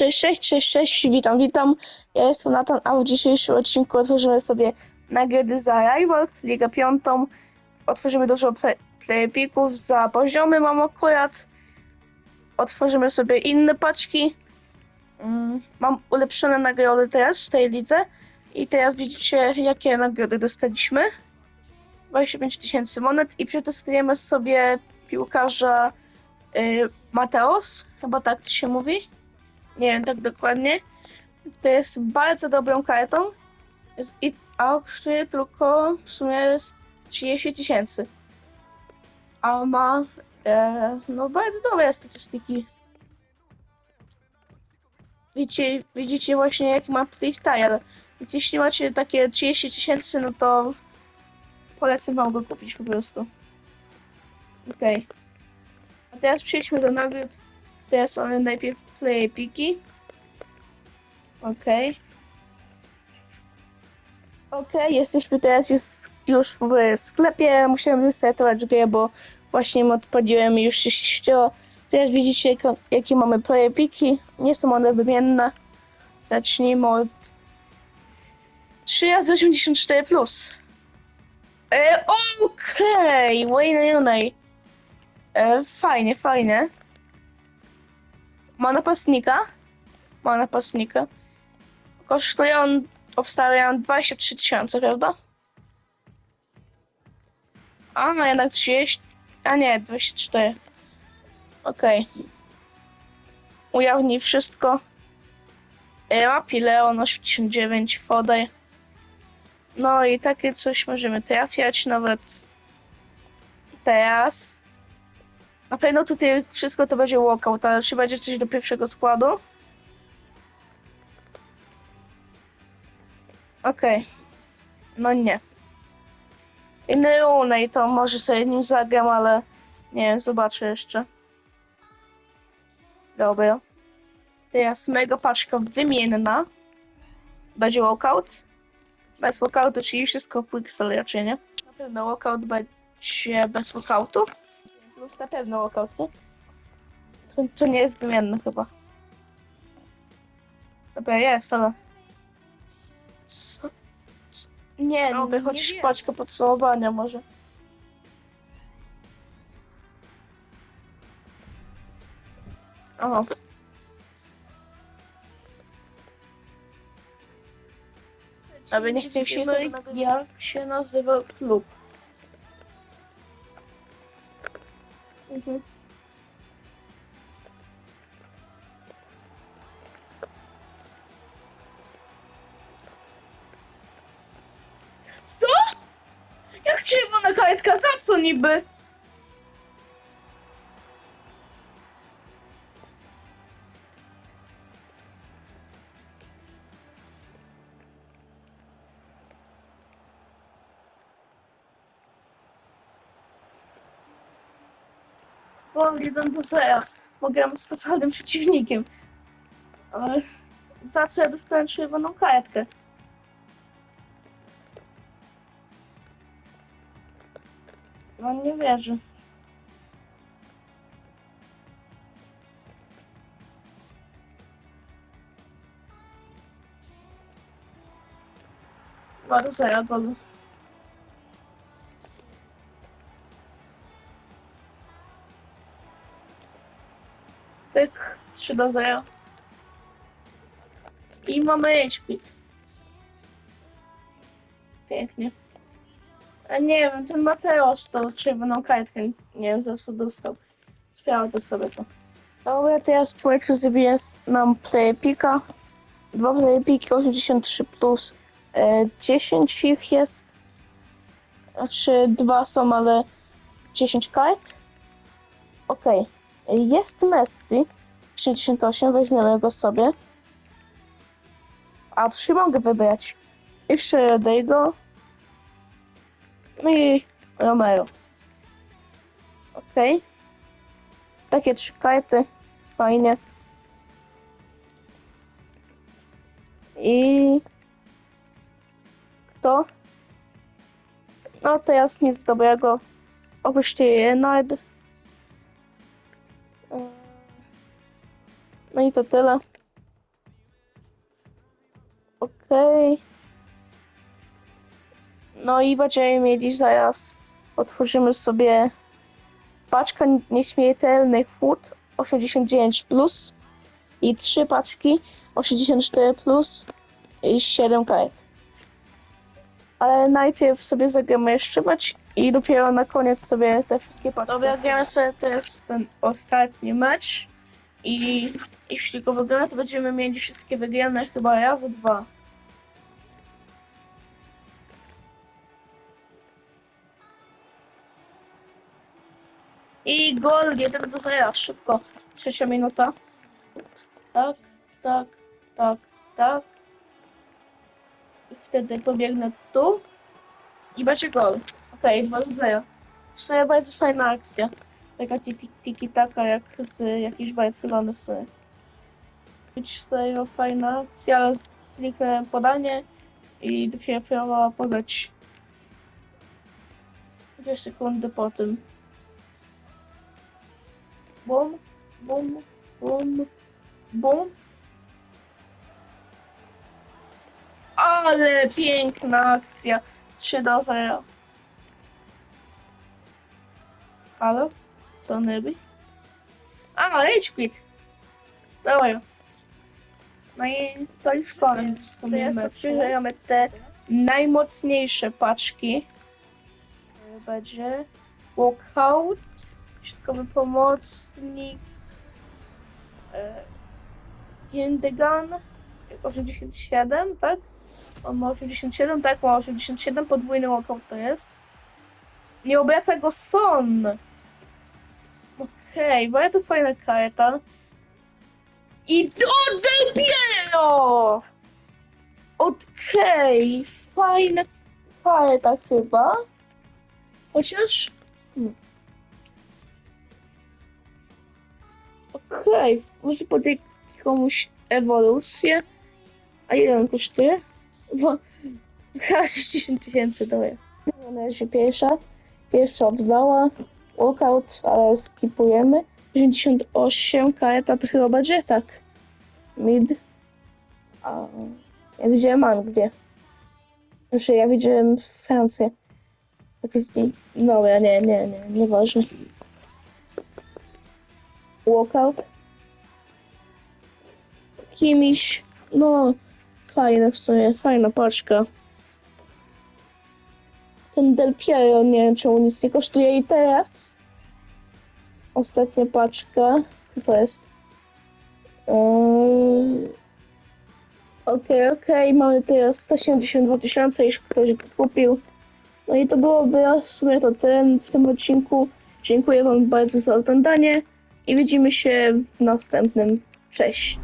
Cześć, cześć, cześć, cześć, witam, witam. Ja jestem Nathan, a w dzisiejszym odcinku otworzymy sobie nagrody za Rivals, Ligę Piątą. Otworzymy dużo play- playpików za poziomy mam akurat. Otworzymy sobie inne paczki. Mm, Mam ulepszone nagrody teraz w tej lidze. I teraz widzicie, jakie nagrody dostaliśmy. 25 tysięcy monet i przetestujemy sobie piłkarza y, Mateos, chyba tak to się mówi nie wiem tak dokładnie. To jest bardzo dobrą kartą. I, a kosztuje tylko w sumie z 30 tysięcy. A ma e, no bardzo dobre statystyki. Widzicie, widzicie właśnie jaki ma playstyle. Więc jeśli macie takie 30 tysięcy, no to polecam wam go kupić po prostu. Okej. A teraz przejdźmy do nagród. Teraz mamy najpierw play piki. Okej. Okej, jesteśmy teraz już, już w sklepie. Musiałem wystartować grę, bo właśnie odpaliłem i już się ścięło. Teraz widzicie, jak, jakie mamy play piki. Nie są one wymienne. Zacznijmy od 3 razy 84 plus. E, Okej, Wayne Rooney. E, fajnie, fajnie. Ma napastnika. Ma napastnika. Kosztuje on, obstawiam 23 tysiące, prawda? A, no jednak 30. A nie, 24. Okej. Ujawnij wszystko. Rapi Leon 89, Fodej. No i takie coś możemy trafiać nawet teraz. Na pewno tutaj wszystko to będzie walkout, ale czy będzie coś do pierwszego składu? Okej. No nie. Inny Runej to może sobie nim zagram, ale nie zobaczę jeszcze. Dobra. Teraz mega paczka wymienna. Będzie walkout. Bez walkoutu, czyli wszystko pixel raczej, nie? Na pewno walkout będzie bez walkoutu. Plus na pewno nie? To, to nie jest wymienne chyba. Dobra, jest, ale... Co? Co? Nie, No, no, by nie chociaż wiem. paczkę podsumowania może. O. Aby nie chcę się tutaj, jak się nazywa klub. Co? Jak czerwona kartka? Za co niby? Gol 1 do 0. Mogę z totalnym przeciwnikiem. Ale za co ja dostałem czerwoną kartkę? No nie wierzę. Dwa do zera. 3 do 0. I mamy HP. Pięknie. A nie wiem, ten Mateos to czerwoną kartkę, nie wiem za co dostał. Sprawdzę sobie to. Dobra, teraz powietrzu zrobię nam playpika. Dwa playpiki 83 plus e, 10 ich jest. Znaczy dwa są, ale 10 kart. Okej. Jest Messi. 68, weźmiemy go sobie. A trzy mogę wybrać. Jeszcze Rodrigo. No i Romero. Okej. Takie trzy karty. Fajnie. I to. No teraz nic dobrego. Tej Renard. No i to tyle. Okej. No i będziemy mieli zaraz. Otworzymy sobie paczka nieśmiertelnych food 89 plus i trzy paczki 84 plus i 7 kart. Ale najpierw sobie zagramy jeszcze mecz i dopiero na koniec sobie te wszystkie paczki. Dobra, gramy sobie teraz ten ostatni mecz i jeśli go wygramy, to będziemy mieli wszystkie wygrane chyba razy dwa. I gol 1 do 0, szybko. Trzecia minuta. Tak, tak, tak, tak. I wtedy pobiegnę tu. I będzie gol. Okej, 2 do 0. W sumie bardzo fajna akcja. Taka tiki- tiki-taka jak z jakiejś Barcelony sumie. Być serio fajna akcja, ale kliknąłem podanie i dopiero próbowała podać dwie sekundy po tym. Bum, bum, bum, bum. Ale piękna akcja. 3 do 0. Halo? Co on robi? A, rage quit. Dobra. No i to już koniec. Teraz otwieramy te najmocniejsze paczki. To Będzie walkout, środkowy pomocnik, e, Gindegan, 87, tak? On ma 87, tak, ma 87, podwójny walkout to jest. Nie obraca go Son. Okej, bardzo fajna karta. I do Del Piero! Okej, fajna karta chyba. Chociaż... Hmm. Okej, może podać komuś ewolucję. A ile on kosztuje? Bo chyba 60 tysięcy daje. Na razie pierwsza. Pierwsza oddała. Walkout, ale skipujemy. 98 kareta to chyba będzie tak. Mid. A, ja widziałem Anglię. Znaczy ja widziałem Francję. A to. No, nie, nie, nie, nieważne. Walkout. Kimiś, no, fajne w sumie, fajna paczka. Ten Del Piero, nie wiem czemu nic nie kosztuje i teraz ostatnia paczka, to jest? Eee, Okej, okej, mamy teraz 172 tysiące, jeśli ktoś go kupił. No i to byłoby w sumie to ten w tym odcinku. Dziękuję Wam bardzo za oglądanie i widzimy się w następnym. Cześć!